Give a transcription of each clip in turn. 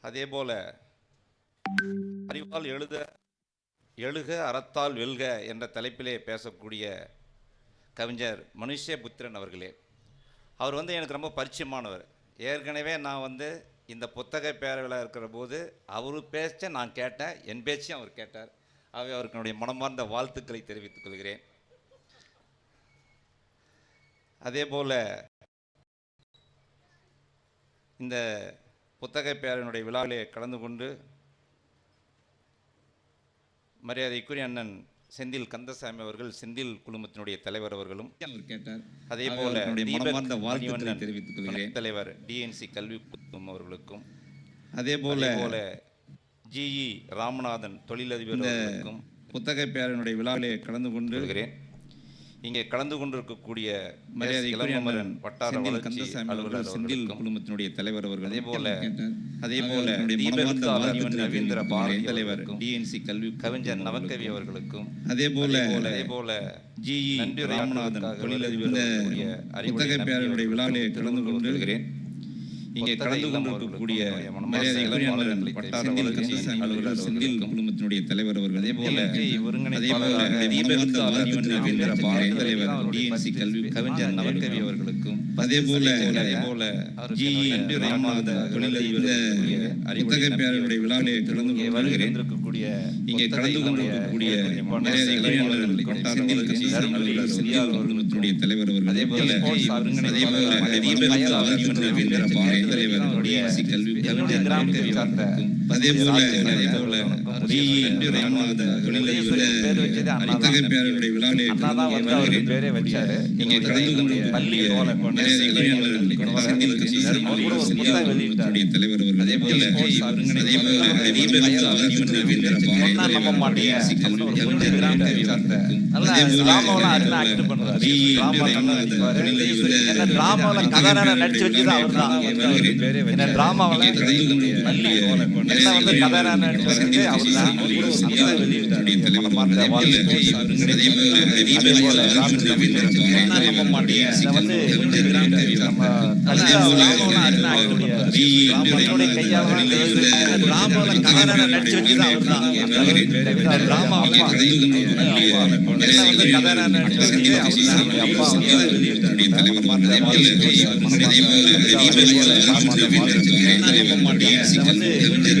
அதே போல அறிவால் எழுத எழுக அறத்தால் வெல்க என்ற தலைப்பிலே பேசக்கூடிய கவிஞர் மனுஷ புத்திரன் அவர்களே. அவர் வந்து எனக்கு ரொம்ப பரிச்சயமானவர். ஏற்கனவே நான் வந்து இந்த புத்தக பேரவையில் இருக்கிற போது அவர் பேச்ச நான் கேட்டேன் என் பேச்சையும் அவர் கேட்டார். ஆகவே அவருக்கு என்னுடைய மனமார்ந்த வாழ்த்துக்களை தெரிவித்துக் கொள்கிறேன். அதே போல் இந்த புத்தக பேரனுடைய விழாவிலே கலந்து கொண்டு மரியாதைக்குரிய அண்ணன் செந்தில் கந்தசாமி அவர்கள் செந்தில் குழுமத்தினுடைய தலைவர் அவர்களும் அதே போல தலைவர் டிஎன்சி கல்வி குழுமம் அவர்களுக்கும் அதே போல போல ஜிஇ ராமநாதன் தொழிலதிபர் அவர்களுக்கும் புத்தக பேரனுடைய விழாவிலே கலந்து கொண்டு சொல்கிறேன். இங்கே கலந்து கொண்டிருக்கக்கூடிய இளமரன் வட்டார வளர்ச்சி அலுவலர் குழுமத்தினுடைய தலைவர் அவர்கள் அதே போல. அதே போல ரவீந்திர பாரதி. தலைவர் டிஎன்சி கல்வி கவிஞர் நவக்கவி அவர்களுக்கும். அதே போல அதே போல நன்றி ராமநாதன் தொழிலதிபர் அறிவுரை விழாவிலே கலந்து கொண்டு கொள்கிறேன். இங்கே கலந்து கொண்டிருக்கக்கூடிய செந்தில் குழுமத்தினுடைய தலைவர் அவர்கள் அதே போல டிஎன்சி கல்வி கவிஞர் நவக்கவி அவர்களுக்கும். அதே போல அதே போல ஜி ராமநாத தொழிலதிபர் இந்த புத்தக பேரனுடைய விழாவிலே கலந்து இங்கே தந்திருக்கக்கூடிய இங்கே கலந்து கொண்டிருக்கக்கூடிய தலைவர் அவர்கள் அதே போல அதே போல தலைவர் கல்வி சார்ந்த அதே போல அதே போல தான். பேரனுடைய விழாவிலே அண்ணா கலந்து தான் கொண்டு அவர் தலைவர் அவர்கள் அதே போல அதே போல நடிச்சு வச்சது அவர்தான். என்ன டிராமாவுல என்ன வந்து கதாநாயகனா நடிச்சு வச்சது அவர்தான். தீபக் மனமார்ந்த வாழ்த்துக்கள். அதே போல நம்ப மாட்டீங்க. இதை வந்து நம்ம கல்யாணம் அருமையா act பண்ணுவாரு. டிராமாவுடைய கையால தான் இந்த இது. என்ன டிராமாவுல கதாநாயகனா நடிச்சு வச்சது. இந்த டிராமா அப்பா. வந்து வச்சது அவர்தான். அப்பா வந்து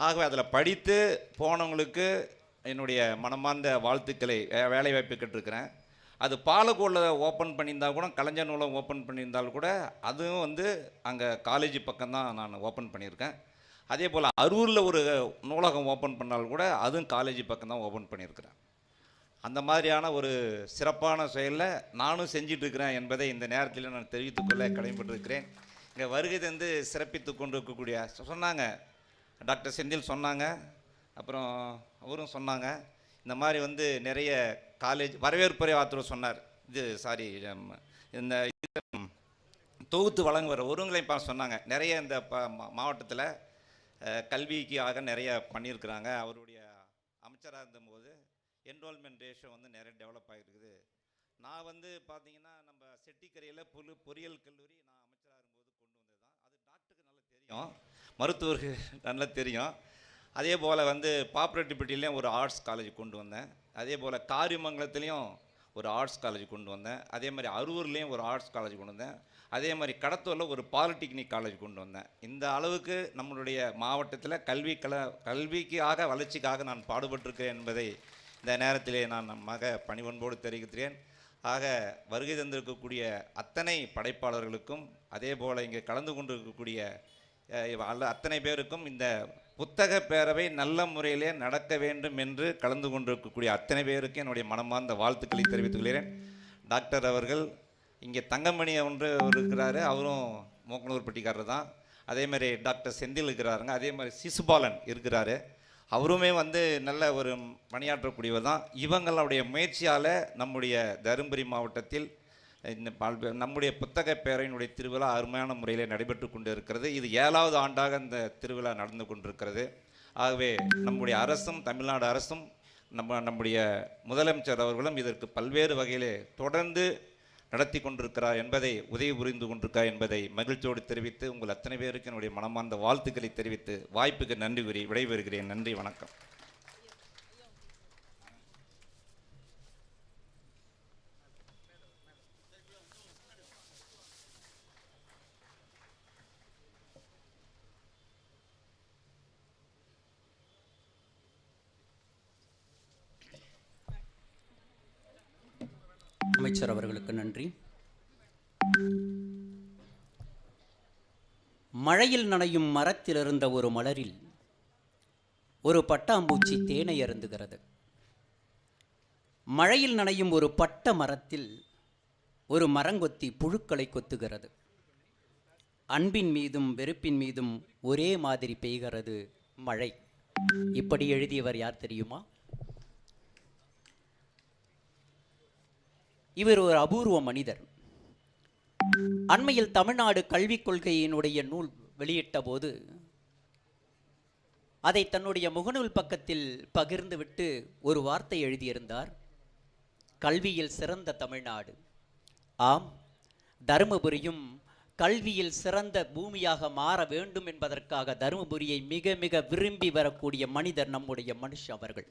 ஆகவே அதில் படித்து போனவங்களுக்கு என்னுடைய மனமார்ந்த வாழ்த்துக்களை வேலைவாய்ப்பு வேலை வாய்ப்பு கேட்டிருக்கிறேன் அது பாலக்கோடில் ஓப்பன் பண்ணியிருந்தா கூட கலைஞர் நூலம் ஓப்பன் பண்ணியிருந்தால் கூட அதுவும் வந்து அங்கே காலேஜ் பக்கம்தான் நான் ஓப்பன் பண்ணியிருக்கேன். அதே போல் அரூரில் ஒரு நூலகம் ஓப்பன் பண்ணால் கூட அதுவும் காலேஜ் பக்கம் தான் ஓப்பன் பண்ணியிருக்கிறேன். அந்த மாதிரியான ஒரு சிறப்பான செயலில் நானும் செஞ்சிட்ருக்கிறேன் என்பதை இந்த நேரத்தில் நான் தெரிவித்துக்கொள்ள கடமைப்பட்டிருக்கிறேன். இங்கே வருகை தந்து சிறப்பித்து கொண்டு இருக்கக்கூடிய சொன்னாங்க. டாக்டர் செந்தில் சொன்னாங்க. அப்புறம் அவரும் சொன்னாங்க. இந்த மாதிரி வந்து நிறைய காலேஜ் வரவேற்புரை ஆத்திரம் சொன்னார். இது சாரி இந்த தொகுத்து வழங்குகிற ஒருங்கிணைப்பா சொன்னாங்க. நிறைய இந்த ப மாவட்டத்தில் கல்விக்கு ஆக நிறைய பண்ணியிருக்கிறாங்க. அவருடைய அமைச்சராக இருந்தபோது என்ரோல்மெண்ட் ரேஷியோ வந்து நிறைய டெவலப் ஆகிருக்குது. நான் வந்து பார்த்தீங்கன்னா நம்ம செட்டிக்கரையில் பொரு பொறியியல் கல்லூரி நான் அமைச்சராக இருக்கும்போது கொண்டு வந்தது தான் அது டாக்டருக்கு நல்லா தெரியும். மருத்துவருக்கு நல்லா தெரியும். அதே போல் வந்து பாப்புலட்டிப்பட்டிலையும் ஒரு ஆர்ட்ஸ் காலேஜ் கொண்டு வந்தேன். அதே போல் காரியமங்கலத்துலேயும் ஒரு ஆர்ட்ஸ் காலேஜ் கொண்டு வந்தேன். அதே மாதிரி அரூர்லேயும் ஒரு ஆர்ட்ஸ் காலேஜ் கொண்டு வந்தேன். அதே மாதிரி கடத்தூரில் ஒரு பாலிடெக்னிக் காலேஜ் கொண்டு வந்தேன். இந்த அளவுக்கு நம்மளுடைய மாவட்டத்தில் கல்வி கல கல்விக்காக வளர்ச்சிக்காக நான் பாடுபட்டிருக்கிறேன் என்பதை இந்த நேரத்திலே நான் நம் மக பணிவன்போடு தெரிவிக்கிறேன். ஆக வருகை தந்திருக்கக்கூடிய அத்தனை படைப்பாளர்களுக்கும் அதே போல் இங்கே கலந்து கொண்டிருக்கக்கூடிய அல்ல அத்தனை பேருக்கும் இந்த புத்தக பேரவை நல்ல முறையிலே நடக்க வேண்டும் என்று கலந்து கொண்டிருக்கக்கூடிய அத்தனை பேருக்கும் என்னுடைய மனமார்ந்த வாழ்த்துக்களை தெரிவித்துக் கொள்கிறேன். டாக்டர் அவர்கள் இங்கே தங்கமணி ஒன்று இருக்கிறாரு. அவரும் மோக்கனூர்பட்டிக்காரர் தான். அதே மாதிரி டாக்டர் செந்தில் இருக்கிறாருங்க. அதே மாதிரி சிசுபாலன் இருக்கிறாரு. அவருமே வந்து நல்ல ஒரு பணியாற்றக்கூடியவர் தான். இவங்களுடைய முயற்சியால் நம்முடைய தருமபுரி மாவட்டத்தில் இந்த பல்வே- நம்முடைய புத்தக பேரவையினுடைய திருவிழா அருமையான முறையில் நடைபெற்று கொண்டு இருக்கிறது இது ஏழாவது ஆண்டாக இந்த திருவிழா நடந்து கொண்டிருக்கிறது. ஆகவே நம்முடைய அரசும் தமிழ்நாடு அரசும் நம்ம நம்முடைய முதலமைச்சர் அவர்களும் இதற்கு பல்வேறு வகையிலே தொடர்ந்து நடத்தி கொண்டிருக்கிறார் என்பதை உதவி புரிந்து கொண்டிருக்கிறார் என்பதை மகிழ்ச்சியோடு தெரிவித்து உங்கள் அத்தனை பேருக்கு என்னுடைய மனமார்ந்த வாழ்த்துக்களை தெரிவித்து வாய்ப்புக்கு நன்றி கூறி விடைபெறுகிறேன். நன்றி வணக்கம். அமைச்சர் அவர்களுக்கு நன்றி. மழையில் நனையும் மரத்தில் இருந்த ஒரு மலரில் ஒரு பட்டாம்பூச்சி தேனை அருந்துகிறது. மழையில் நனையும் ஒரு பட்ட மரத்தில் ஒரு மரங்கொத்தி புழுக்களை கொத்துகிறது. அன்பின் மீதும் வெறுப்பின் மீதும் ஒரே மாதிரி பெய்கிறது மழை. இப்படி எழுதியவர் யார் தெரியுமா? இவர் ஒரு அபூர்வ மனிதர். அண்மையில் தமிழ்நாடு கல்விக் கொள்கையினுடைய நூல் வெளியிட்ட போது அதை தன்னுடைய முகநூல் பக்கத்தில் பகிர்ந்துவிட்டு ஒரு வார்த்தை எழுதியிருந்தார் கல்வியில் சிறந்த தமிழ்நாடு. ஆம் தருமபுரியும் கல்வியில் சிறந்த பூமியாக மாற வேண்டும் என்பதற்காக தருமபுரியை மிக மிக விரும்பி வரக்கூடிய மனிதர் நம்முடைய மனுஷ் அவர்கள்.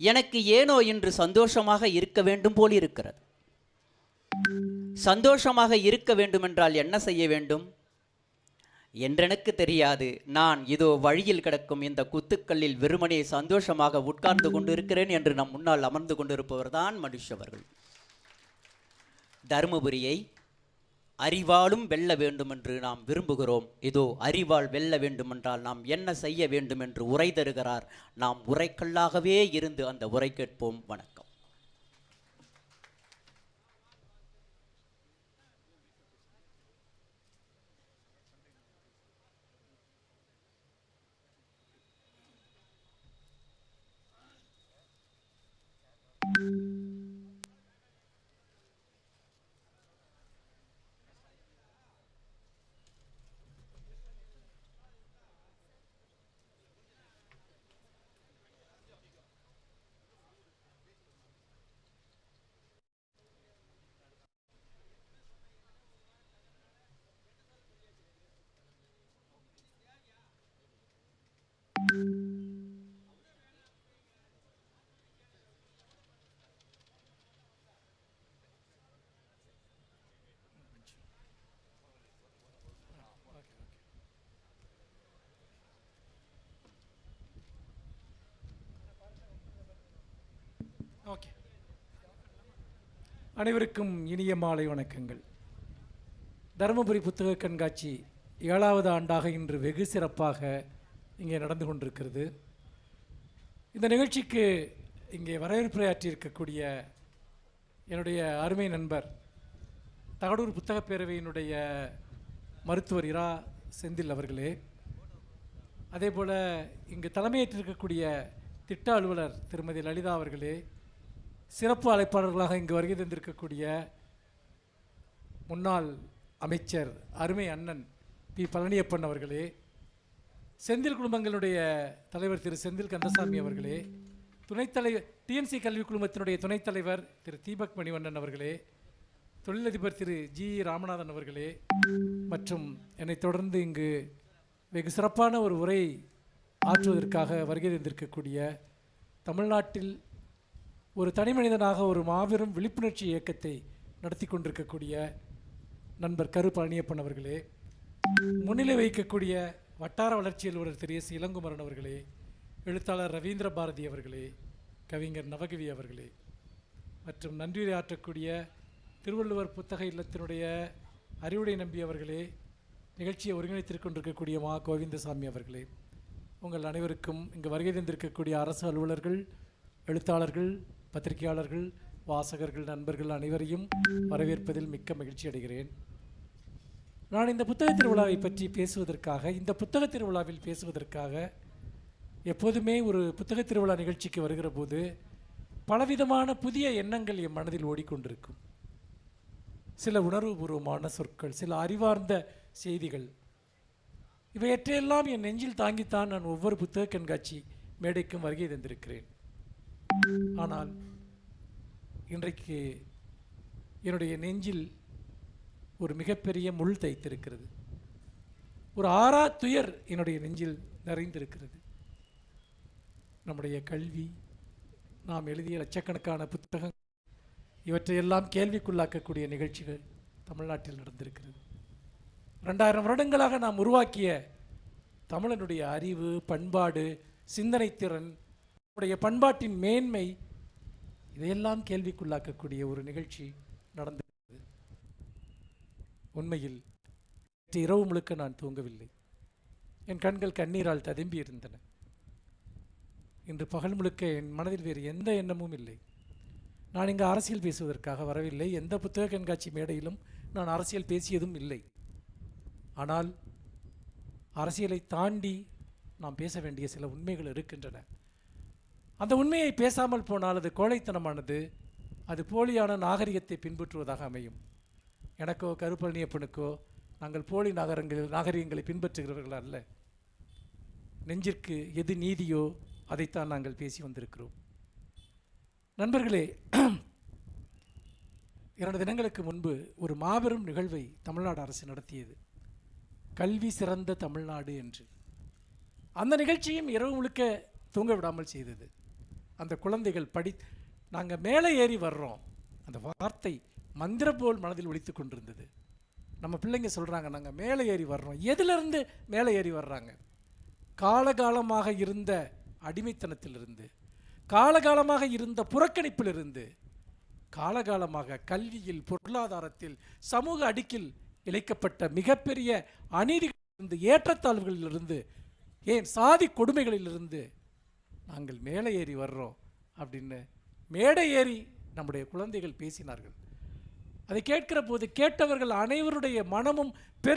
எனக்கு ஏனோ இன்று சந்தோஷமாக இருக்க வேண்டும் போல் இருக்கிறது. சந்தோஷமாக இருக்க வேண்டுமென்றால் என்ன செய்ய வேண்டும்? என்றெனக்கு தெரியாது நான் இதோ வழியில் கிடக்கும் இந்த குத்துக்கல்லில் வெறுமனே சந்தோஷமாக உட்கார்ந்து கொண்டிருக்கிறேன் என்று நம் முன்னால் அமர்ந்து கொண்டிருப்பவர்தான் மனுஷவர்கள். தருமபுரியை அறிவாலும் வெல்ல வேண்டுமென்று நாம் விரும்புகிறோம். இதோ அறிவால் வெல்ல வேண்டுமென்றால் நாம் என்ன செய்ய வேண்டும் என்று உரை தருகிறார். நாம் உரைக்கல்லாகவே இருந்து அந்த உரை கேட்போம். வணக்கம். அனைவருக்கும் இனிய மாலை வணக்கங்கள். தருமபுரி புத்தக கண்காட்சி ஏழாவது ஆண்டாக இன்று வெகு சிறப்பாக இங்கே நடந்து கொண்டிருக்கிறது. இந்த நிகழ்ச்சிக்கு இங்கே வரவேற்புரையாற்றியிருக்கக்கூடிய என்னுடைய அருமை நண்பர் தகடூர் புத்தகப் பேரவையினுடைய மருத்துவர் இரா செந்தில் அவர்களே. அதே போல் இங்கு தலைமையேற்றிருக்கக்கூடிய திட்ட அலுவலர் திருமதி லலிதா அவர்களே. சிறப்பு அழைப்பாளர்களாக இங்கு வருகை தந்திருக்கக்கூடிய முன்னாள் அமைச்சர் அருமை அண்ணன் பி. பழனியப்பன் அவர்களே செந்தில் குடும்பங்களுடைய தலைவர் திரு. செந்தில் கந்தசாமி அவர்களே துணைத்தலைவர் டிஎன்சி கல்விக் குழுமத்தினுடைய துணைத் தலைவர் திரு. தீபக் மணிவண்ணன் அவர்களே தொழிலதிபர் திரு. ஜி. ராமநாதன் அவர்களே மற்றும் என்னைத் தொடர்ந்து இங்கு வெகு சிறப்பான ஒரு உரை ஆற்றுவதற்காக வருகை தந்திருக்கக்கூடிய தமிழ்நாட்டில் ஒரு தனி மனிதனாக ஒரு மாபெரும் விழிப்புணர்ச்சி இயக்கத்தை நடத்தி கொண்டிருக்கக்கூடிய நண்பர் கரு பழனியப்பன் அவர்களே முன்னிலை வைக்கக்கூடிய வட்டார வளர்ச்சி அலுவலர் திரு எஸ் இளங்குமரன் அவர்களே எழுத்தாளர் ரவீந்திர பாரதி அவர்களே கவிஞர் நவகவி அவர்களே மற்றும் நன்றியுரை ஆற்றக்கூடிய திருவள்ளுவர் புத்தக இல்லத்தினுடைய அறிவுடை நம்பி அவர்களே நிகழ்ச்சியை ஒருங்கிணைத்திருக் கொண்டிருக்கக்கூடிய மா. கோவிந்தசாமி அவர்களே உங்கள் அனைவருக்கும் இங்கு வருகை தந்திருக்கக்கூடிய அரசு அலுவலர்கள் எழுத்தாளர்கள் பத்திரிகையாளர்கள் வாசகர்கள் நண்பர்கள் அனைவரையும் வரவேற்பதில் மிக்க மகிழ்ச்சி அடைகிறேன். நான் இந்த புத்தக திருவிழாவை பற்றி பேசுவதற்காக இந்த புத்தக திருவிழாவில் பேசுவதற்காக எப்போதுமே ஒரு புத்தக திருவிழா நிகழ்ச்சிக்கு வருகிற போது பலவிதமான புதிய எண்ணங்கள் என் மனதில் ஓடிக்கொண்டிருக்கும். சில உணர்வுபூர்வமான சொற்கள் சில அறிவார்ந்த செய்திகள் இவையற்றையெல்லாம் என் நெஞ்சில் தாங்கித்தான் நான் ஒவ்வொரு புத்தக கண்காட்சி மேடைக்கும் வருகை தந்திருக்கிறேன். ஆனால் இன்றைக்கு என்னுடைய நெஞ்சில் ஒரு மிகப்பெரிய முள் தைத்திருக்கிறது. ஒரு ஆறா துயர் என்னுடைய நெஞ்சில் நிறைந்திருக்கிறது. நம்முடைய கல்வி நாம் எழுதிய லட்சக்கணக்கான புத்தகங்கள் இவற்றையெல்லாம் கேள்விக்குள்ளாக்கக்கூடிய நிகழ்ச்சிகள் தமிழ்நாட்டில் நடந்திருக்கிறது. ரெண்டாயிரம் வருடங்களாக நாம் உருவாக்கிய தமிழனுடைய அறிவு பண்பாடு சிந்தனைத்திறன் நம்முடைய பண்பாட்டின் மேன்மை இதையெல்லாம் கேள்விக்குள்ளாக்கக்கூடிய ஒரு நிகழ்ச்சி நடந்திருக்கிறது. உண்மையில் நேற்று இரவு முழுக்க நான் தூங்கவில்லை. என் கண்கள் கண்ணீரால் ததும்பி இருந்தன இன்று பகல் முழுக்க என் மனதில் வேறு எந்த எண்ணமும் இல்லை. நான் இங்கு அரசியல் பேசுவதற்காக வரவில்லை. எந்த புத்தக கண்காட்சி மேடையிலும் நான் அரசியல் பேசியதும் இல்லை. ஆனால் அரசியலை தாண்டி நாம் பேச வேண்டிய சில உண்மைகள் இருக்கின்றன. அந்த உண்மையை பேசாமல் போனால் அது கோழைத்தனமானது அது போலியான நாகரிகத்தை பின்பற்றுவதாக அமையும். எனக்கோ கருப்பழனியப்பனுக்கோ நாங்கள் போலி நாகரங்கள் நாகரிகங்களை பின்பற்றுகிறவர்கள் அல்ல. நெஞ்சிற்கு எது நீதியோ அதைத்தான் நாங்கள் பேசி வந்திருக்கிறோம். நண்பர்களே இரண்டு தினங்களுக்கு முன்பு ஒரு மாபெரும் நிகழ்வை தமிழ்நாடு அரசு நடத்தியது. கல்வி சிறந்த தமிழ்நாடு என்று. அந்த நிகழ்ச்சியும் இரவு முழுக்க தூங்க விடாமல் செய்தது. அந்த குழந்தைகள் படி நாங்கள் மேலே ஏறி வர்றோம். அந்த வார்த்தை மந்திரம் போல் மனதில் ஒழித்து கொண்டிருந்தது. நம்ம பிள்ளைங்க சொல்கிறாங்க நாங்கள் மேலே ஏறி வர்றோம். எதிலிருந்து மேலே ஏறி வர்றாங்க? காலகாலமாக இருந்த அடிமைத்தனத்திலிருந்து காலகாலமாக இருந்த புறக்கணிப்பிலிருந்து காலகாலமாக கல்வியில் பொருளாதாரத்தில் சமூக அடுக்கில் இழைக்கப்பட்ட மிகப்பெரிய அநீதிகளிலிருந்து ஏற்றத்தாழ்வுகளிலிருந்து ஏன் சாதி கொடுமைகளிலிருந்து நாங்கள் மேலே ஏறி வர்றோம் அப்படின்னு மேடை ஏறி நம்முடைய குழந்தைகள் பேசினார்கள். அதை கேட்கிற போது கேட்டவர்கள் அனைவருடைய மனமும் பெரு